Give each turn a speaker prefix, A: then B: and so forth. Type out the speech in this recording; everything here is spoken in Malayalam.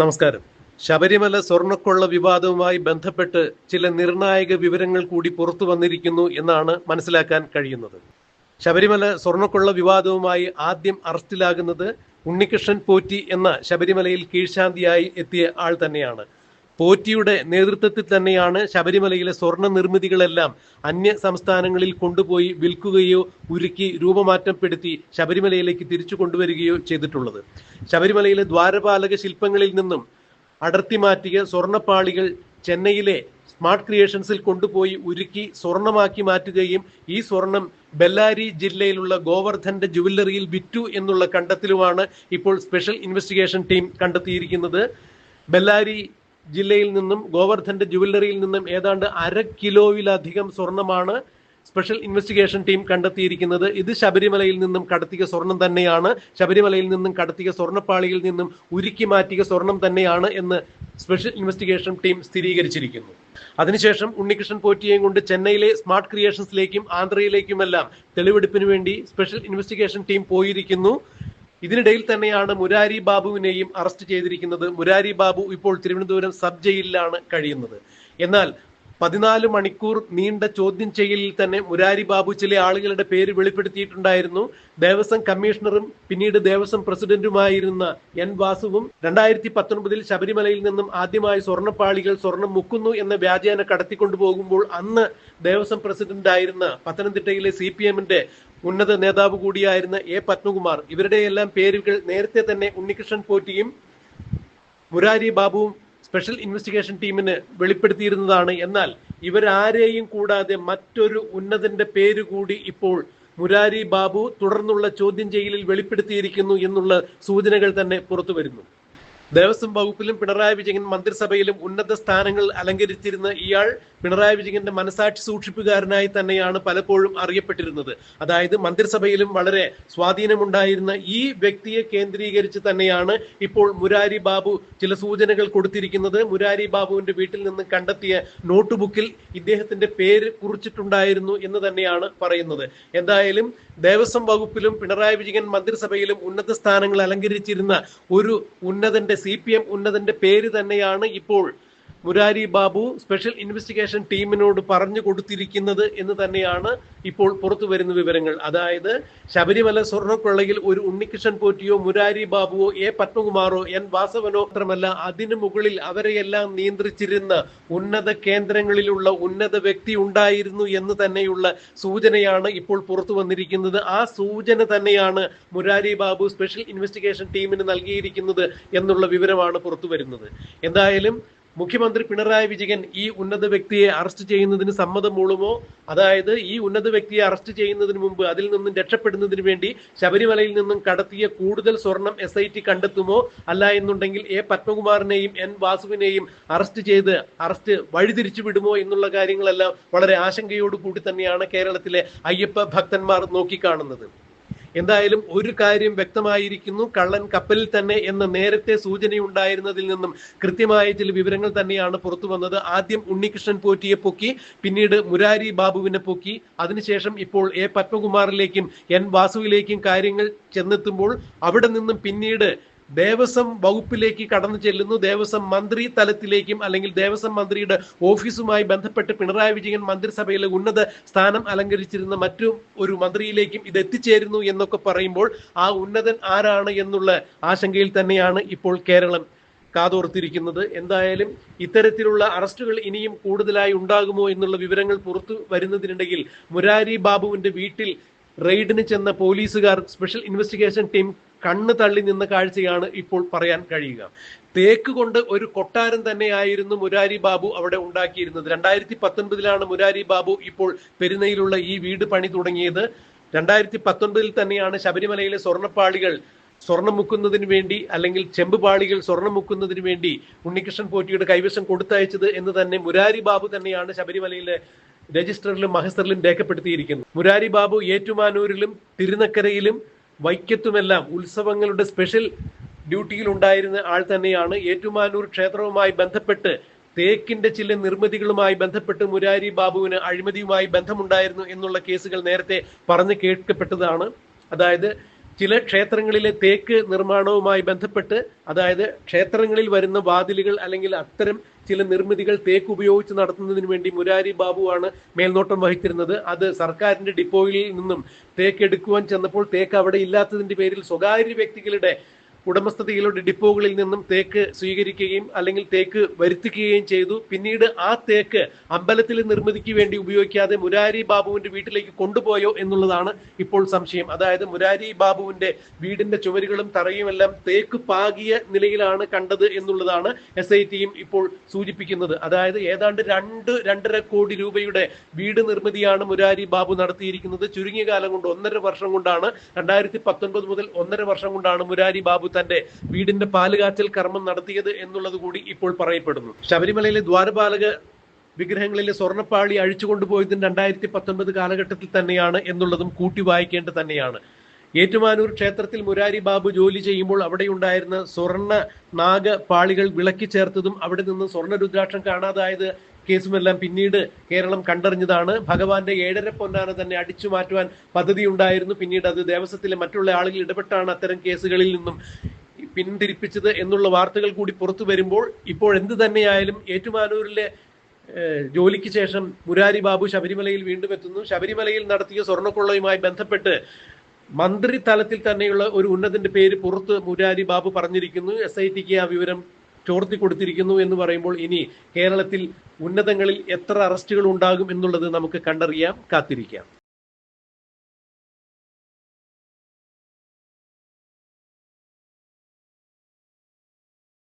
A: നമസ്കാരം. ശബരിമല സ്വർണക്കൊള്ള വിവാദവുമായി ബന്ധപ്പെട്ട് ചില നിർണായക വിവരങ്ങൾ കൂടി പുറത്തു വന്നിരിക്കുന്നു എന്നാണ് മനസ്സിലാക്കാൻ കഴിയുന്നത്. ശബരിമല സ്വർണക്കൊള്ള വിവാദവുമായി ആദ്യം അറസ്റ്റിലാകുന്നത് ഉണ്ണികൃഷ്ണൻ പോറ്റി എന്ന ശബരിമലയിൽ കീഴ്ശാന്തിയായി എത്തിയ ആൾ തന്നെയാണ്. പോറ്റിയുടെ നേതൃത്വത്തിൽ തന്നെയാണ് ശബരിമലയിലെ സ്വർണ നിർമ്മിതികളെല്ലാം അന്യ സംസ്ഥാനങ്ങളിൽ കൊണ്ടുപോയി വിൽക്കുകയോ ഉരുക്കി രൂപമാറ്റപ്പെടുത്തി ശബരിമലയിലേക്ക് തിരിച്ചു കൊണ്ടുവരികയോ ചെയ്തിട്ടുള്ളത്. ശബരിമലയിലെ ദ്വാരപാലക ശില്പങ്ങളിൽ നിന്നും അടർത്തി മാറ്റിയ സ്വർണപ്പാളികൾ ചെന്നൈയിലെ സ്മാർട്ട് ക്രിയേഷൻസിൽ കൊണ്ടുപോയി ഉരുക്കി സ്വർണമാക്കി മാറ്റുകയും ഈ സ്വർണം ബെല്ലാരി ജില്ലയിലുള്ള ഗോവർദ്ധന്റെ ജുവല്ലറിയിൽ വിറ്റു എന്നുള്ള കണ്ടെത്തലുമാണ് ഇപ്പോൾ സ്പെഷ്യൽ ഇൻവെസ്റ്റിഗേഷൻ ടീം കണ്ടെത്തിയിരിക്കുന്നത്. ബെല്ലാരി ജില്ലയിൽ നിന്നും ഗോവർദ്ധന്റെ ജുവല്ലറിയിൽ നിന്നും ഏതാണ്ട് അര കിലോയിലധികം സ്വർണമാണ് സ്പെഷ്യൽ ഇൻവെസ്റ്റിഗേഷൻ ടീം കണ്ടെത്തിയിരിക്കുന്നത്. ഇത് ശബരിമലയിൽ നിന്നും കടത്തിയ സ്വർണം തന്നെയാണ്. ശബരിമലയിൽ നിന്നും കടത്തിയ സ്വർണപ്പാളിയിൽ നിന്നും ഉരുക്കി മാറ്റിയ സ്വർണം തന്നെയാണ് എന്ന് സ്പെഷ്യൽ ഇൻവെസ്റ്റിഗേഷൻ ടീം സ്ഥിരീകരിച്ചിരിക്കുന്നു. അതിനുശേഷം ഉണ്ണികൃഷ്ണൻ പോറ്റിയെയും കൊണ്ട് ചെന്നൈയിലെ സ്മാർട്ട് ക്രിയേഷൻസിലേക്കും ആന്ധ്രയിലേക്കുമെല്ലാം തെളിവെടുപ്പിന് വേണ്ടി സ്പെഷ്യൽ ഇൻവെസ്റ്റിഗേഷൻ ടീം പോയിരിക്കുന്നു. ഇതിനിടയിൽ തന്നെയാണ് മുരാരി ബാബുവിനെയും അറസ്റ്റ് ചെയ്തിരിക്കുന്നത്. മുരാരി ബാബു ഇപ്പോൾ തിരുവനന്തപുരം സബ് ജയിലിലാണ് കഴിയുന്നത്. എന്നാൽ പതിനാല് മണിക്കൂർ നീണ്ട ചോദ്യം ചെയ്യലിൽ തന്നെ മുരാരി ബാബു ചില ആളുകളുടെ പേര് വെളിപ്പെടുത്തിയിട്ടുണ്ടായിരുന്നു. ദേവസ്വം കമ്മീഷണറും പിന്നീട് ദേവസ്വം പ്രസിഡന്റുമായിരുന്ന എൻ വാസുവും രണ്ടായിരത്തി പത്തൊൻപതിൽ ശബരിമലയിൽ നിന്നും ആദ്യമായി സ്വർണപ്പാളികൾ സ്വർണം മുക്കുന്നു എന്ന വ്യാജേന കടത്തിക്കൊണ്ടുപോകുമ്പോൾ അന്ന് ദേവസ്വം പ്രസിഡന്റായിരുന്ന പത്തനംതിട്ടയിലെ സി പി എമ്മിന്റെ ഉന്നത നേതാവ് കൂടിയായിരുന്ന എ പത്മകുമാർ. ഇവരുടെയെല്ലാം പേരുകൾ നേരത്തെ തന്നെ ഉണ്ണികൃഷ്ണൻ പോറ്റിയും മുരാരി ബാബുവും സ്പെഷ്യൽ ഇൻവെസ്റ്റിഗേഷൻ ടീമിന് വെളിപ്പെടുത്തിയിരുന്നതാണ്. എന്നാൽ ഇവരാരെയും കൂടാതെ മറ്റൊരു ഉന്നതന്റെ പേര് കൂടി ഇപ്പോൾ മുരാരി ബാബു തുടർന്നുള്ള ചോദ്യം ചെയ്യലിൽ വെളിപ്പെടുത്തിയിരിക്കുന്നു എന്നുള്ള സൂചനകൾ തന്നെ പുറത്തു വരുന്നു ദേവസ്വം വകുപ്പിലും പിണറായി വിജയൻ മന്ത്രിസഭയിലും ഉന്നത സ്ഥാനങ്ങൾ അലങ്കരിച്ചിരുന്ന ഇയാൾ പിണറായി വിജയന്റെ മനസാക്ഷി സൂക്ഷിപ്പുകാരനായി തന്നെയാണ് പലപ്പോഴും അറിയപ്പെട്ടിരുന്നത്. അതായത് മന്ത്രിസഭയിലും വളരെ സ്വാധീനമുണ്ടായിരുന്ന ഈ വ്യക്തിയെ കേന്ദ്രീകരിച്ച് തന്നെയാണ് ഇപ്പോൾ മുരാരി ബാബു ചില സൂചനകൾ കൊടുത്തിരിക്കുന്നത്. മുരാരി ബാബുവിന്റെ വീട്ടിൽ നിന്ന് കണ്ടെത്തിയ നോട്ട് ബുക്കിൽ ഇദ്ദേഹത്തിന്റെ പേര് കുറിച്ചിട്ടുണ്ടായിരുന്നു എന്ന് തന്നെയാണ് പറയുന്നത്. എന്തായാലും ദേവസ്വം വകുപ്പിലും പിണറായി വിജയൻ മന്ത്രിസഭയിലും ഉന്നത സ്ഥാനങ്ങൾ അലങ്കരിച്ചിരുന്ന ഒരു ഉന്നതന്റെ സി പി എം ഉന്നതന്റെ പേര് തന്നെയാണ് ഇപ്പോൾ മുരാരി ബാബു സ്പെഷ്യൽ ഇൻവെസ്റ്റിഗേഷൻ ടീമിനോട് പറഞ്ഞു കൊടുത്തിരിക്കുന്നത് എന്ന് തന്നെയാണ് ഇപ്പോൾ പുറത്തു വരുന്ന വിവരങ്ങൾ. അതായത് ശബരിമല സ്വർണക്കൊള്ളയിൽ ഒരു ഉണ്ണികൃഷ്ണൻ പോറ്റിയോ മുരാരി ബാബുവോ എ പത്മകുമാറോ എൻ വാസവനോ മാത്രമല്ല അതിനു മുകളിൽ അവരെയെല്ലാം നിയന്ത്രിച്ചിരുന്ന ഉന്നത കേന്ദ്രങ്ങളിലുള്ള ഉന്നത വ്യക്തി ഉണ്ടായിരുന്നു എന്ന് തന്നെയുള്ള സൂചനയാണ് ഇപ്പോൾ പുറത്തു വന്നിരിക്കുന്നത്. ആ സൂചന തന്നെയാണ് മുരാരി ബാബു സ്പെഷ്യൽ ഇൻവെസ്റ്റിഗേഷൻ ടീമിന് നൽകിയിരിക്കുന്നത് എന്നുള്ള വിവരമാണ് പുറത്തു വരുന്നത്. എന്തായാലും മുഖ്യമന്ത്രി പിണറായി വിജയൻ ഈ ഉന്നത വ്യക്തിയെ അറസ്റ്റ് ചെയ്യുന്നതിന് സമ്മതം മൂളുമോ? അതായത് ഈ ഉന്നത വ്യക്തിയെ അറസ്റ്റ് ചെയ്യുന്നതിന് മുമ്പ് അതിൽ നിന്നും രക്ഷപ്പെടുന്നതിന് വേണ്ടി ശബരിമലയിൽ നിന്നും കടത്തിയ കൂടുതൽ സ്വർണം എസ് ഐ ടി കണ്ടെത്തുമോ? അല്ല എന്നുണ്ടെങ്കിൽ എ പത്മകുമാറിനെയും എൻ വാസുവിനെയും അറസ്റ്റ് ചെയ്ത് അറസ്റ്റ് വഴിതിരിച്ചു വിടുമോ എന്നുള്ള കാര്യങ്ങളെല്ലാം വളരെ ആശങ്കയോടുകൂടി തന്നെയാണ് കേരളത്തിലെ അയ്യപ്പ ഭക്തന്മാർ നോക്കിക്കാണുന്നത്. എന്തായാലും ഒരു കാര്യം വ്യക്തമായിരിക്കുന്നു. കള്ളൻ കപ്പലിൽ തന്നെ എന്ന നേരത്തെ സൂചനയുണ്ടായിരുന്നതിൽ നിന്നും കൃത്യമായ ചില വിവരങ്ങൾ തന്നെയാണ് പുറത്തു വന്നത്. ആദ്യം ഉണ്ണികൃഷ്ണൻ പോറ്റിയെ പൊക്കി പിന്നീട് മുരാരി ബാബുവിനെ പൊക്കി. അതിനുശേഷം ഇപ്പോൾ എ പത്മകുമാറിലേക്കും എൻ വാസുവിലേക്കും കാര്യങ്ങൾ ചെന്നെത്തുമ്പോൾ അവിടെ നിന്നും പിന്നീട് ദേവസ്വം വകുപ്പിലേക്ക് കടന്നു ചെല്ലുന്നു. ദേവസ്വം മന്ത്രി തലത്തിലേക്കും അല്ലെങ്കിൽ ദേവസ്വം മന്ത്രിയുടെ ഓഫീസുമായി ബന്ധപ്പെട്ട് പിണറായി വിജയൻ മന്ത്രിസഭയിലെ ഉന്നത സ്ഥാനം അലങ്കരിച്ചിരുന്ന മറ്റു ഒരു മന്ത്രിയിലേക്കും ഇത് എത്തിച്ചേരുന്നു എന്നൊക്കെ പറയുമ്പോൾ ആ ഉന്നതൻ ആരാണ് എന്നുള്ള ആശങ്കയിൽ തന്നെയാണ് ഇപ്പോൾ കേരളം കാതോർത്തിരിക്കുന്നത്. എന്തായാലും ഇത്തരത്തിലുള്ള അറസ്റ്റുകൾ ഇനിയും കൂടുതലായി ഉണ്ടാകുമോ എന്നുള്ള വിവരങ്ങൾ പുറത്തു വരുന്നതിനിടയിൽ മുരാരി ബാബുവിന്റെ വീട്ടിൽ റെയ്ഡിന് ചെന്ന പോലീസുകാർ സ്പെഷ്യൽ ഇൻവെസ്റ്റിഗേഷൻ ടീം കണ്ണ് തള്ളി നിന്ന കാഴ്ചയാണ് ഇപ്പോൾ പറയാൻ കഴിയുക. തേക്ക് കൊണ്ട് ഒരു കൊട്ടാരം തന്നെയായിരുന്നു മുരാരി ബാബു അവിടെ ഉണ്ടാക്കിയിരുന്നത്. രണ്ടായിരത്തി പത്തൊൻപതിലാണ് മുരാരി ബാബു ഇപ്പോൾ പെരുന്നയിലുള്ള ഈ വീട് പണി തുടങ്ങിയത്. രണ്ടായിരത്തി പത്തൊൻപതിൽ തന്നെയാണ് ശബരിമലയിലെ സ്വർണപ്പാളികൾ സ്വർണം മുക്കുന്നതിന് വേണ്ടി അല്ലെങ്കിൽ ചെമ്പുപാളികൾ സ്വർണം മുക്കുന്നതിന് വേണ്ടി ഉണ്ണികൃഷ്ണൻ പോറ്റിയുടെ കൈവശം കൊടുത്തയച്ചത് എന്ന് തന്നെ മുരാരി ബാബു തന്നെയാണ് ശബരിമലയിലെ രജിസ്റ്ററിലും മഹസ്റ്ററിലും രേഖപ്പെടുത്തിയിരിക്കുന്നത്. മുരാരി ബാബു ഏറ്റുമാനൂരിലും തിരുനക്കരയിലും വൈക്കത്തുമെല്ലാം ഉത്സവങ്ങളുടെ സ്പെഷ്യൽ ഡ്യൂട്ടിയിൽ ഉണ്ടായിരുന്ന ആൾ തന്നെയാണ് ഏറ്റുമാനൂർ ക്ഷേത്രവുമായി ബന്ധപ്പെട്ട് തേക്കിന്റെ ചില നിർമ്മിതികളുമായി ബന്ധപ്പെട്ട് മുരാരി ബാബുവിന് അഴിമതിയുമായി ബന്ധമുണ്ടായിരുന്നു എന്നുള്ള കേസുകൾ നേരത്തെ പറഞ്ഞു കേൾക്കപ്പെട്ടതാണ്. അതായത് ചില ക്ഷേത്രങ്ങളിലെ തേക്ക് നിർമ്മാണവുമായി ബന്ധപ്പെട്ട് അതായത് ക്ഷേത്രങ്ങളിൽ വരുന്ന വാതിലുകൾ അല്ലെങ്കിൽ അത്തരം ചില നിർമ്മിതികൾ തേക്ക് ഉപയോഗിച്ച് നടത്തുന്നതിന് വേണ്ടി മുരാരി ബാബുവാണ് മേൽനോട്ടം വഹിച്ചിരുന്നത്. അത് സർക്കാരിന്റെ ഡിപ്പോയിൽ നിന്നും തേക്ക് എടുക്കുവാൻ ചെന്നപ്പോൾ തേക്ക് അവിടെ ഇല്ലാത്തതിന്റെ പേരിൽ സ്വകാര്യ വ്യക്തികളുടെ ഉടമസ്ഥതയിലുള്ള ഡിപ്പോകളിൽ നിന്നും തേക്ക് സ്വീകരിക്കുകയും അല്ലെങ്കിൽ തേക്ക് വരുത്തിക്കുകയും ചെയ്തു. പിന്നീട് ആ തേക്ക് അമ്പലത്തിൽ നിർമ്മിതിക്ക് വേണ്ടി ഉപയോഗിക്കാതെ മുരാരി ബാബുവിന്റെ വീട്ടിലേക്ക് കൊണ്ടുപോയോ എന്നുള്ളതാണ് ഇപ്പോൾ സംശയം. അതായത് മുരാരി ബാബുവിന്റെ വീടിന്റെ ചുവരുകളും തറയുമെല്ലാം തേക്ക് പാകിയ നിലയിലാണ് കണ്ടത് എന്നുള്ളതാണ് എസ് ഐ ടിയും ഇപ്പോൾ സൂചിപ്പിക്കുന്നത്. അതായത് ഏതാണ്ട് രണ്ട് രണ്ടര കോടി രൂപയുടെ വീട് നിർമ്മിതിയാണ് മുരാരി ബാബു നടത്തിയിരിക്കുന്നത്. ചുരുങ്ങിയ കാലം കൊണ്ട് ഒന്നര വർഷം കൊണ്ടാണ്. രണ്ടായിരത്തി പത്തൊൻപത് മുതൽ ഒന്നര വർഷം കൊണ്ടാണ് മുരാരി ബാബു തന്റെ വീടിന്റെ പാലുകാച്ചൽ കർമ്മം നടത്തിയത് എന്നുള്ളത് കൂടി ഇപ്പോൾ പറയപ്പെടുന്നു. ശബരിമലയിലെ ദ്വാരപാലക വിഗ്രഹങ്ങളിലെ സ്വർണപ്പാളി അഴിച്ചുകൊണ്ടുപോയതും രണ്ടായിരത്തി പത്തൊൻപത് കാലഘട്ടത്തിൽ തന്നെയാണ് എന്നുള്ളതും കൂട്ടി വായിക്കേണ്ടത് തന്നെയാണ്. ഏറ്റുമാനൂർ ക്ഷേത്രത്തിൽ മുരാരി ബാബു ജോലി ചെയ്യുമ്പോൾ അവിടെ ഉണ്ടായിരുന്ന സ്വർണ നാഗ പാളികൾ വിളക്കി ചേർത്തതും അവിടെ നിന്ന് സ്വർണ രുദ്രാക്ഷം കാണാതായത് കേസുമെല്ലാം പിന്നീട് കേരളം കണ്ടറിഞ്ഞതാണ്. ഭഗവാന്റെ ഏഴര പൊന്നാന തന്നെ അടിച്ചു മാറ്റുവാൻ പദ്ധതി ഉണ്ടായിരുന്നു പിന്നീട് അത് ദേവസ്വത്തിലെ മറ്റുള്ള ആളുകൾ ഇടപെട്ടാണ് അത്തരം കേസുകളിൽ നിന്നും പിന്തിരിപ്പിച്ചത് എന്നുള്ള വാർത്തകൾ കൂടി പുറത്തു വരുമ്പോൾ ഇപ്പോൾ എന്ത് തന്നെയായാലും ഏറ്റുമാനൂരിലെ ജോലിക്ക് ശേഷം മുരാരി ബാബു ശബരിമലയിൽ വീണ്ടും എത്തുന്നു. ശബരിമലയിൽ നടത്തിയ സ്വർണക്കൊള്ളയുമായി ബന്ധപ്പെട്ട് മന്ത്രി തലത്തിൽ തന്നെയുള്ള ഒരു ഉന്നതന്റെ പേര് പുറത്ത് മുരാരി ബാബു പറഞ്ഞിരിക്കുന്നു. എസ് ഐ ടിക്ക് ആ വിവരം ചോർത്തി കൊടുത്തിരിക്കുന്നു എന്ന് പറയുമ്പോൾ ഇനി കേരളത്തിൽ ഉന്നതങ്ങളിൽ എത്ര അറസ്റ്റുകൾ ഉണ്ടാകും എന്നുള്ളത് നമുക്ക് കണ്ടറിയാം കാത്തിരിക്കാം.